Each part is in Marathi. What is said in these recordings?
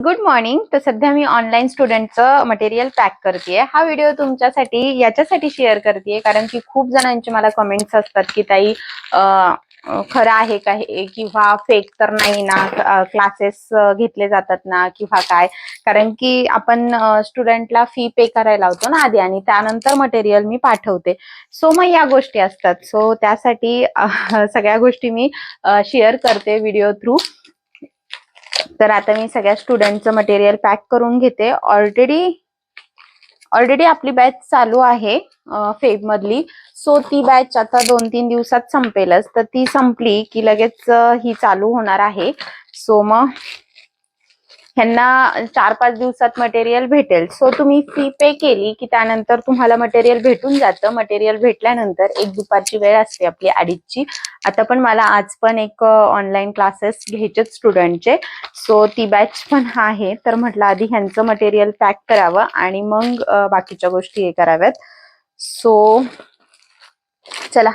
गुड मॉर्निंग तर सध्या मी ऑनलाईन स्टुडंटचं मटेरियल पॅक करते हा व्हिडिओ तुमच्यासाठी याच्यासाठी शेअर करते कारण की खूप जणांचे मला कमेंट्स असतात की ताई खरं आहे का हे? किंवा फेक तर नाही ना? क्लासेस घेतले जातात ना? किंवा काय? कारण की आपण स्टुडंटला फी पे करायला लावतो ना आधी आणि त्यानंतर मटेरियल मी पाठवते. सो मग या गोष्टी असतात. सो त्यासाठी सगळ्या गोष्टी मी शेअर करते व्हिडिओ थ्रू तर आता मी सगळ्या स्टुडंटचं मटेरियल पॅक करून घेते. ऑलरेडी ऑलरेडी आपली बॅच चालू आहे फेब मधली. सो ती बॅच आता दोन तीन दिवसात संपेलच. तर ती संपली की लगेच ही चालू होणार आहे. सो मग ह्यांना चार पाच दिवसात मटेरियल भेटेल. सो तुम्ही फी पे केली की त्यानंतर तुम्हाला मटेरियल भेटून जातं. मटेरियल भेटल्यानंतर एक दुपारची वेळ असते आपली अडीचची. आता पण मला आज पण एक ऑनलाईन क्लासेस घ्यायचेच स्टुडंटचे सो ती बॅच पण आहे. तर म्हटलं आधी ह्यांचं मटेरियल पॅक करावं आणि मग बाकीच्या गोष्टी हे कराव्यात. सो चला.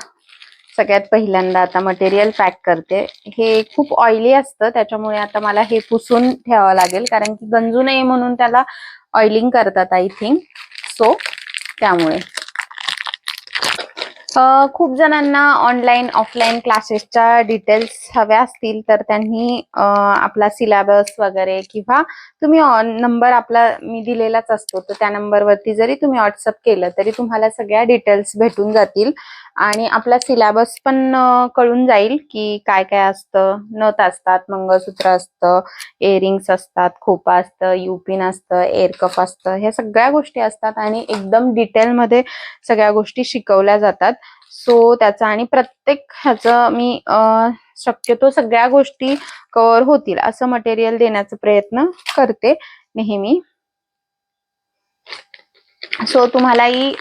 सगळ्यात पहिल्यांदा आता मटेरियल पॅक करते. हे खूप ऑइली असतं त्याच्यामुळे आता मला हे पुसून ठेवावं लागेल. कारण की गंजू नये म्हणून त्याला ऑइलिंग करतात आय थिंक सो त्यामुळे. खूप जणांना ऑनलाईन ऑफलाईन क्लासेसच्या डिटेल्स हव्या असतील तर त्यांनी आपला सिलेबस वगैरे किंवा तुम्ही नंबर आपला मी दिलेलाच असतो तर त्या नंबरवरती जरी तुम्ही व्हॉट्सअप केलं तरी तुम्हाला सगळ्या डिटेल्स भेटून जातील. आणि आपला सिलेबस पण कळून जाईल की काय काय असतं. नथ असतात मंगळसूत्र असतं इयरिंग्स असतात खोपा असतं युपिन असतं एअरकप असतं ह्या सगळ्या गोष्टी असतात आणि एकदम डिटेलमध्ये सगळ्या गोष्टी शिकवल्या जातात. सो त्याचा आणि प्रत्येक ह्याचं मी शक्यतो सगळ्या गोष्टी कव्हर होतील असं मटेरियल देण्याचा प्रयत्न करते नेहमी. सो तुम्हालाही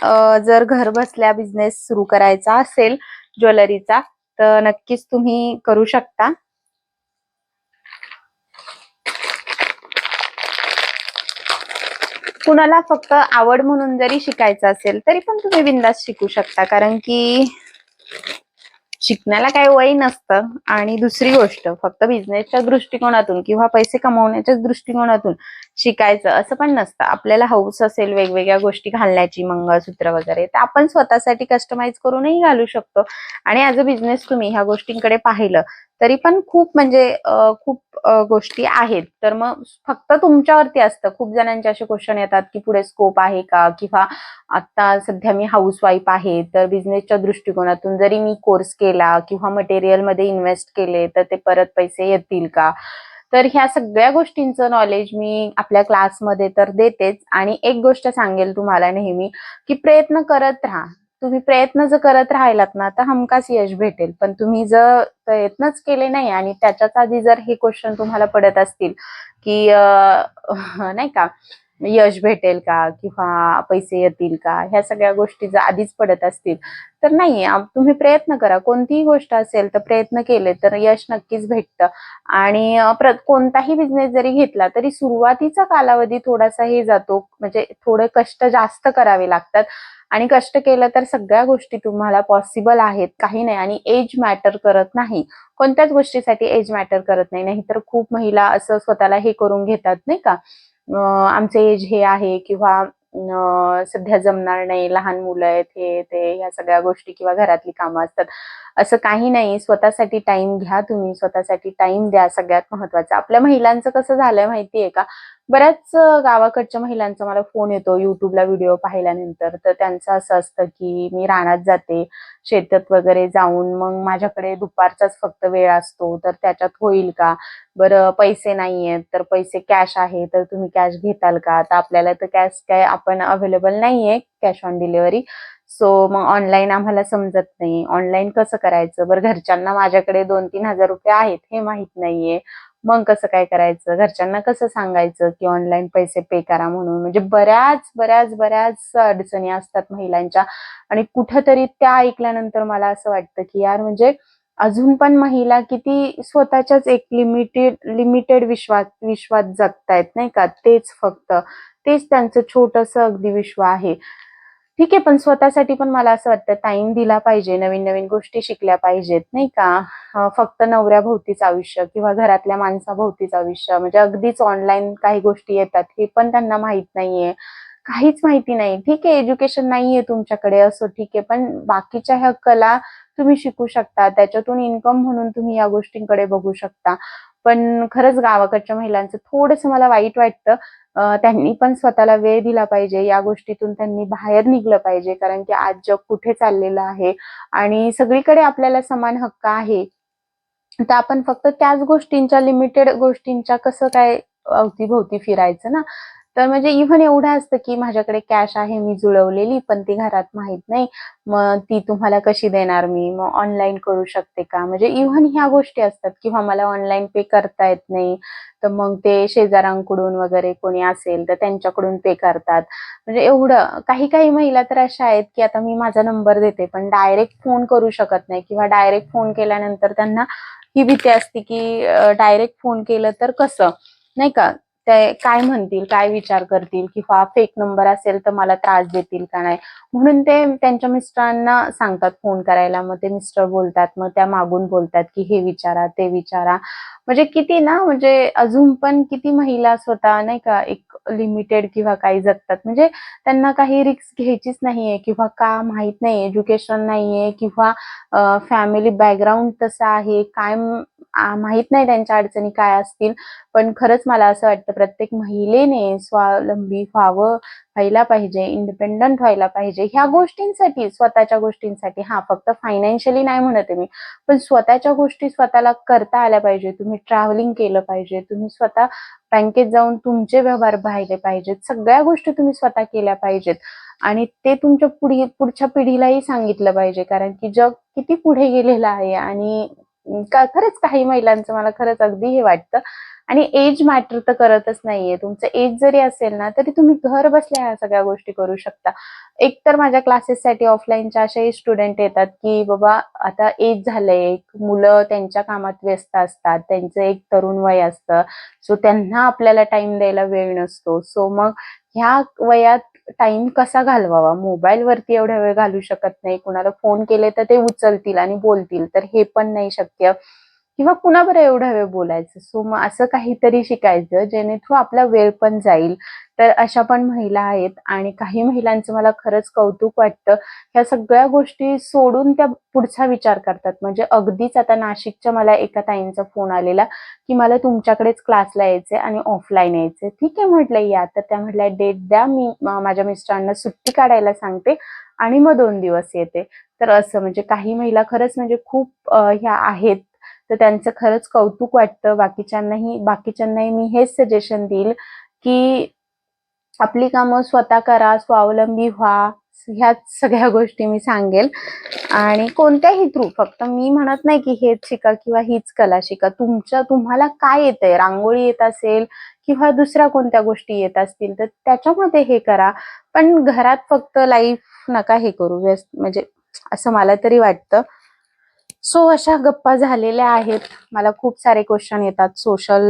जर घर बसल्या बिझनेस सुरू करायचा असेल ज्वेलरीचा तर नक्कीच तुम्ही करू शकता. कुणाला फक्त आवड म्हणून जरी शिकायचं असेल तरी पण तुम्ही बिंदास शिकू शकता. कारण की शिकण्याला काही वय नसतं. आणि दुसरी गोष्ट फक्त बिझनेसच्या दृष्टिकोनातून किंवा पैसे कमवण्याच्या दृष्टिकोनातून शिकायचं असं पण नसतं. आपल्याला हौस असेल वेगवेगळ्या गोष्टी घालण्याची मंगळसूत्र वगैरे तर आपण स्वतःसाठी कस्टमाइज करूनही घालू शकतो. आणि ऍज अ बिझनेस तुम्ही ह्या गोष्टींकडे पाहिलं तरी पण खूप म्हणजे खूप गोष्टी आहेत. तर मग फक्त तुमच्यावरती असतं. खूप जणांचे असे क्वेश्चन येतात की पुढे स्कोप आहे का? किंवा आता सध्या मी हाऊस वाईफ आहे तर बिझनेसच्या दृष्टिकोनातून जरी मी कोर्स केला किंवा मटेरियलमध्ये इन्व्हेस्ट केले तर ते परत पैसे येतील का? तर ह्या सगळ्या गोष्टींचं नॉलेज मी आपल्या क्लासमध्ये तर देतेच. आणि एक गोष्ट सांगेल तुम्हाला नेहमी की प्रयत्न करत राहा. तुम्ही प्रयत्न जर करत राहिलात ना तर हमखास यश भेटेल. पण तुम्ही जर प्रयत्नच केले नाही आणि त्याच्याच आधी जर हे क्वेश्चन तुम्हाला पडत असतील की नाही का यश भेटेल का किंवा पैसे येतील का ह्या सगळ्या गोष्टी जर आधीच पडत असतील तर नाही तुम्ही प्रयत्न करा. कोणतीही गोष्ट असेल तर प्रयत्न केले तर यश नक्कीच भेटतं. आणि कोणताही बिझनेस जरी घेतला तरी सुरुवातीचा कालावधी थोडासा हे जातो म्हणजे थोडे कष्ट जास्त करावे लागतात. आणि कष्ट केलं तर सगळ्या गोष्टी तुम्हाला पॉसिबल आहेत. काही नाही. आणि एज मॅटर करत नाही. कोणत्याच गोष्टीसाठी एज मॅटर करत नाही. नाहीतर खूप महिला असं स्वतःला हे करून घेतात नाही का? आमचे एज हे आहे किंवा सध्या जमणार नाही. लहान मुलं आहेत हे ते ह्या सगळ्या गोष्टी किंवा घरातली कामं असतात. असं काही नाही. स्वतःसाठी टाइम घ्या तुम्ही. स्वतःसाठी टाइम द्या. सगळ्यात महत्वाचं. आपल्या महिलांचं कसं झालंय माहितीये का? बऱ्याच गावाकडच्या महिलांचा मला फोन येतो. युट्यूबला व्हिडिओ पाहिल्यानंतर. तर त्यांचं असं असतं की मी रानात जाते. शेतात वगैरे जाऊन मग माझ्याकडे दुपारचाच फक्त वेळ असतो. तर त्याच्यात होईल का? बरं पैसे नाहीयेत. तर पैसे कॅश आहे तर तुम्ही कॅश घेताल का? आता आपल्याला तर कॅश काय आपण अवेलेबल नाहीये. कॅश ऑन डिलिव्हरी सो मग ऑनलाईन आम्हाला समजत नाही. ऑनलाईन कसं करायचं? बरं घरच्यांना माझ्याकडे दोन तीन हजार रुपये आहेत हे माहीत नाहीये. मग कसं काय करायचं? घरच्यांना कसं सांगायचं की ऑनलाईन पैसे पे करा म्हणून? म्हणजे बऱ्याच बऱ्याच बऱ्याच अडचणी असतात महिलांच्या. आणि कुठंतरी त्या ऐकल्यानंतर मला असं वाटतं की यार म्हणजे अजून पण महिला किती स्वतःच्याच एक लिमिटेड लिमिटेड विश्वास विश्वात जगतायत नाही का? तेच फक्त. तेच त्यांचं छोटस अगदी विश्व आहे. ठीक आहे पण स्वतःसाठी पण मला असं वाटतं टाइम दिला पाहिजे नवीन नवीन गोष्टी शिकल्या पाहिजेत नाही का? फक्त नवऱ्याभोवतीच आयुष्य किंवा घरातल्या माणसाभोवतीच आयुष्य म्हणजे अगदीच ऑनलाईन काही गोष्टी येतात हे पण त्यांना माहीत नाहीये. काहीच माहिती नाही. ठीक आहे एज्युकेशन नाहीये तुमच्याकडे असो ठीक आहे पण बाकीच्या ह्या कला तुम्ही शिकू शकता त्याच्यातून इन्कम म्हणून तुम्ही या गोष्टींकडे बघू शकता. पण खरंच गावाकडच्या महिलांचं थोडंसं मला वाईट वाटतं. त्यांनी पण स्वतःला वेळ दिला पाहिजे. या गोष्टीतून त्यांनी बाहेर निघलं पाहिजे. कारण की आज जग कुठे चाललेलं आहे आणि सगळीकडे आपल्याला समान हक्क आहे. तर आपण फक्त त्याच गोष्टींच्या लिमिटेड गोष्टींच्या कसं काय अवतीभोवती फिरायचं ना? तर म्हणजे इव्हन एवढं असतं की माझ्याकडे कॅश आहे मी जुळवलेली पण ती घरात माहीत नाही. मग ती तुम्हाला कशी देणार मी? मग ऑनलाईन करू शकते का? म्हणजे इव्हन ह्या गोष्टी असतात किंवा मला ऑनलाईन पे करता येत नाही. तर मग ते शेजारांकडून वगैरे कोणी असेल तर त्यांच्याकडून पे करतात. म्हणजे एवढं काही काही महिला तर अशा आहेत की आता मी माझा नंबर देते पण डायरेक्ट फोन करू शकत नाही. किंवा डायरेक्ट फोन केल्यानंतर त्यांना ही भीती असते की डायरेक्ट फोन केलं तर कसं? नाही का? ते काय म्हणतील काय विचार करतील किंवा फेक नंबर असेल तर मला त्रास देतील का नाही? म्हणून ते त्यांच्या मिस्टरांना सांगतात फोन करायला. मग ते मिस्टर बोलतात मग त्या मागून बोलतात की हे विचारा ते विचारा. म्हणजे किती ना म्हणजे अजून पण किती महिला स्वतः नाही का एक लिमिटेड किंवा काही जगतात. म्हणजे त्यांना काही रिस्क घ्यायचीच नाहीये किंवा का माहीत नाही एज्युकेशन नाहीये किंवा फॅमिली बॅकग्राऊंड तसं आहे काय माहीत नाही त्यांच्या अडचणी काय असतील. पण खरंच मला असं वाटतं प्रत्येक महिलेने स्वावलंबी व्हावं व्हायला पाहिजे इंडिपेंडंट व्हायला पाहिजे. ह्या गोष्टींसाठी स्वतःच्या गोष्टींसाठी. हा फक्त फायनान्शियली नाही म्हणत मी. पण स्वतःच्या गोष्टी स्वतःला करता आल्या पाहिजे. तुम्ही ट्रॅव्हलिंग केलं पाहिजे. तुम्ही स्वतः बँकेत जाऊन तुमचे व्यवहार पाहिले पाहिजेत. सगळ्या गोष्टी तुम्ही स्वतः केल्या पाहिजेत. आणि ते तुमच्या पुढी पुढच्या पिढीलाही सांगितलं पाहिजे. कारण की जग किती पुढे गेलेलं आहे आणि का खरंच काही महिलांचं मला खरंच अगदी हे वाटतं. आणि एज मॅटर तर करतच नाहीये. तुमचं एज जरी असेल ना तरी तुम्ही घर बसल्या ह्या सगळ्या गोष्टी करू शकता. एक तर माझ्या क्लासेससाठी ऑफलाईनच्या असेही स्टुडंट येतात की बाबा आता एज झालंय. मुलं त्यांच्या कामात व्यस्त असतात. त्यांचं एक तरुण वय असतं. सो त्यांना आपल्याला टाइम द्यायला वेळ नसतो. सो मग ह्या वयात टाइम कसा घालवावा? मोबाईलवरती एवढा वेळ घालू शकत नाही. कुणाला फोन केले तर ते उचलतील आणि बोलतील. तर हे पण नाही शक्य. किंवा कुणाबरोबर एवढा वेळ बोलायचं? सो मग असं काहीतरी शिकायचं जेणेथ्रू आपला वेळ पण जाईल. तर अशा पण महिला आहेत आणि काही महिलांचं मला खरंच कौतुक वाटतं. ह्या सगळ्या गोष्टी सोडून त्या पुढचा विचार करतात. म्हणजे अगदीच आता नाशिकच्या मला एका ताईंचा फोन आलेला की मला तुमच्याकडेच क्लासला यायचंय आणि ऑफलाईन यायचंय. ठीक आहे म्हटलं या. तर त्या म्हटल्या डेट द्या. मी माझ्या मिस्टरांना सुट्टी काढायला सांगते आणि मग दोन दिवस येते. तर असं म्हणजे काही महिला खरंच म्हणजे खूप ह्या आहेत. तर त्यांचं खरंच कौतुक वाटतं. बाकीच्यांनाही बाकीच्यांनाही मी हेच सजेशन देईल की आपली कामं स्वतः करा स्वावलंबी व्हा ह्याच सगळ्या गोष्टी मी सांगेल. आणि कोणत्याही थ्रू फक्त मी म्हणत नाही की हेच शिका किंवा हीच कला शिका. तुमच्या तुम्हाला काय येतंय? रांगोळी येत असेल किंवा दुसऱ्या कोणत्या गोष्टी येत असतील तर त्याच्यामध्ये हे करा. पण घरात फक्त लाईफ नका हे करू. व्यस्त म्हणजे असं मला तरी वाटतं. सो अशा गप्पा झालेल्या आहेत. मला खूप सारे क्वेश्चन येतात. सोशल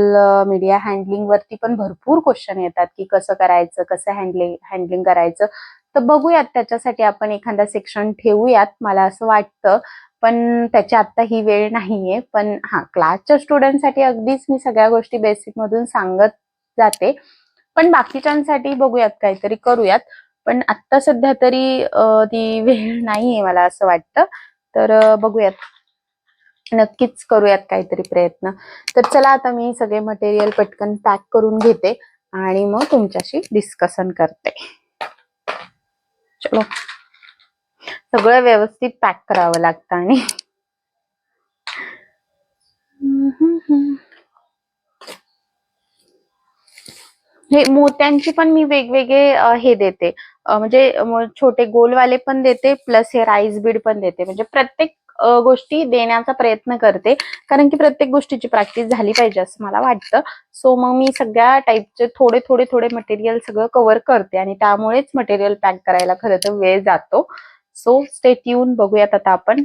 मीडिया हँडलिंग वरती पण भरपूर क्वेश्चन येतात की कसं करायचं कसं हँडलिंग हँडलिंग करायचं. तर बघूयात त्याच्यासाठी आपण एखादा सेक्शन ठेवूयात मला असं वाटतं. पण त्याची आता ही वेळ नाहीये. पण हा क्लासच्या स्टुडंटसाठी अगदीच मी सगळ्या गोष्टी बेसिक मधून सांगत जाते. पण बाकीच्यांसाठी बघूयात काहीतरी करूयात. पण आता सध्या तरी ती वेळ नाहीये मला असं वाटतं. तर बघूयात. नक्कीच करूयात काहीतरी प्रयत्न. तर चला आता मी सगळे मटेरियल पटकन पॅक करून घेते आणि मग तुमच्याशी डिस्कशन करते. चलो. सगळं व्यवस्थित पॅक करावं लागतं आणि हे मोत्यांची पण मी वेगवेगळे हे देते. म्हणजे छोटे गोलवाले पण देते प्लस हे राईस बीड पण देते. म्हणजे प्रत्येक गोष्टी देण्याचा प्रयत्न करते कारण की प्रत्येक गोष्टीची प्रॅक्टिस झाली पाहिजे असं मला वाटतं. सो मग मी सगळ्या टाईपचे थोडे थोडे थोडे मटेरियल सगळं कव्हर करते आणि त्यामुळेच मटेरियल पॅक करायला खरं तर वेळ जातो. सो स्टेट येऊन बघूयात आता आपण.